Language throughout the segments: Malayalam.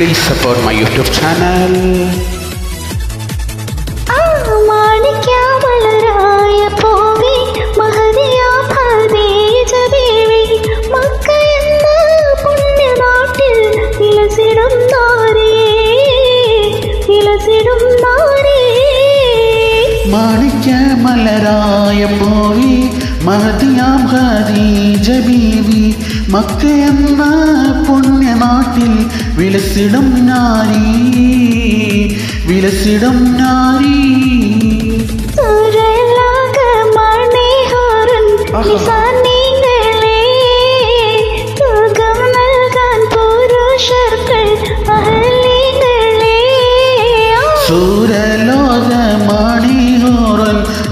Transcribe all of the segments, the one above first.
Please support my YouTube channel മാണിക്യാമലരായ പോവി മഹതിയാ ഖദീജ ബീവി മക്ക എന്ന പുണ്യനാട്ടിൽ വിലസിടം നാരി വിലസിടം നാരി. സുരലാക മണിഹാരൻ ആഹാ.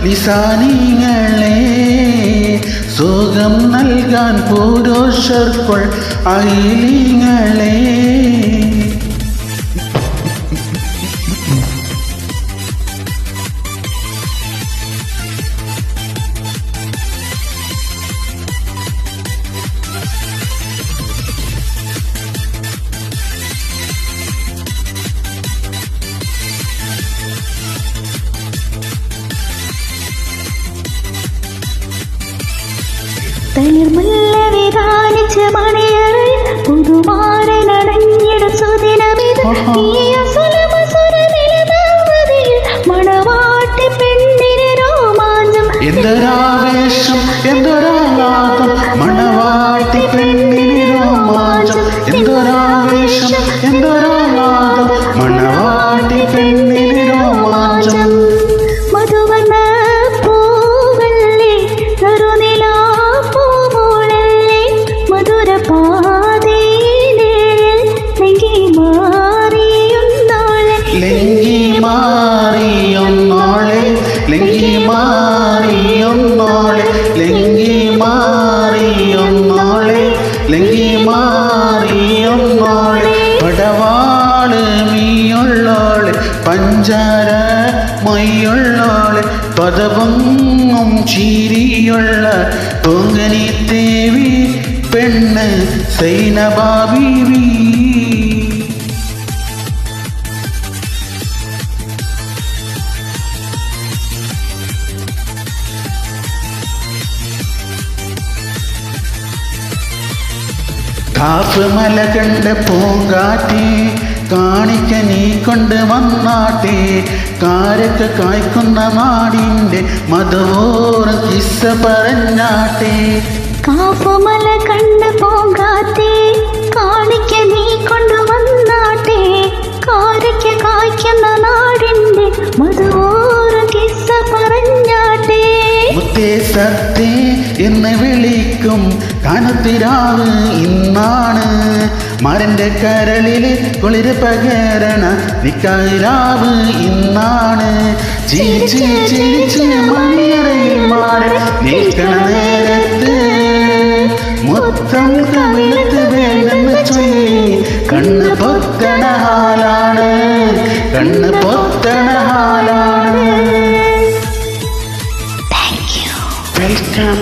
നിസാനിങ്ങളെ സുഖം നൽകാൻ പുരുഷർക്കൾ അഹലികളെ está പഞ്ചാര മൊയ്യുള്ളോളെ പദപൊങ്ങും ചീരിയുള്ള പൊങ്കനി ദേവി പെണ്ണ് സൈനബാബീവി കാപ്പ് മല കണ്ട് പൂങ്കാറ്റി കാണിക്ക നീ കൊണ്ട് വന്നാട്ടെ. കാരക്ക് കായ്ക്കുന്ന മാടിന്റെ മതവോറ കിസ്സ പറഞ്ഞാട്ടെ. കാപ്പുമല കണ്ട് പോകാത്തെ. കാണിക്ക നീ കൊണ്ട് വന്നാട്ടേ. കാരക്ക് കായ്ക്കുന്ന നാടിന്റെ മതവോറ കിസ്സ പറഞ്ഞാട്ടെ. മുത്തേ സത്തേ എന്ന് വിളിക്കും. കനത്തിരാവ് ഇന്നാണ് മരന്റെ കരളിൽ കുളിര് പകരണ നിക്കായിരാവ് ഇന്നാണ്. ചിരിച്ച് ചിരിച്ച് മണിയറയിൽ മാറി നിൽക്കണ നേരത്ത് മൊത്തം കവിളത്ത് വേണ്ടെന്ന് ചൊല്ലി കണ്ണ് പൊത്തണ ഹാലാണ് കണ്ണ് പൊത്തണ ഹാലാണ്. വെൽക്കം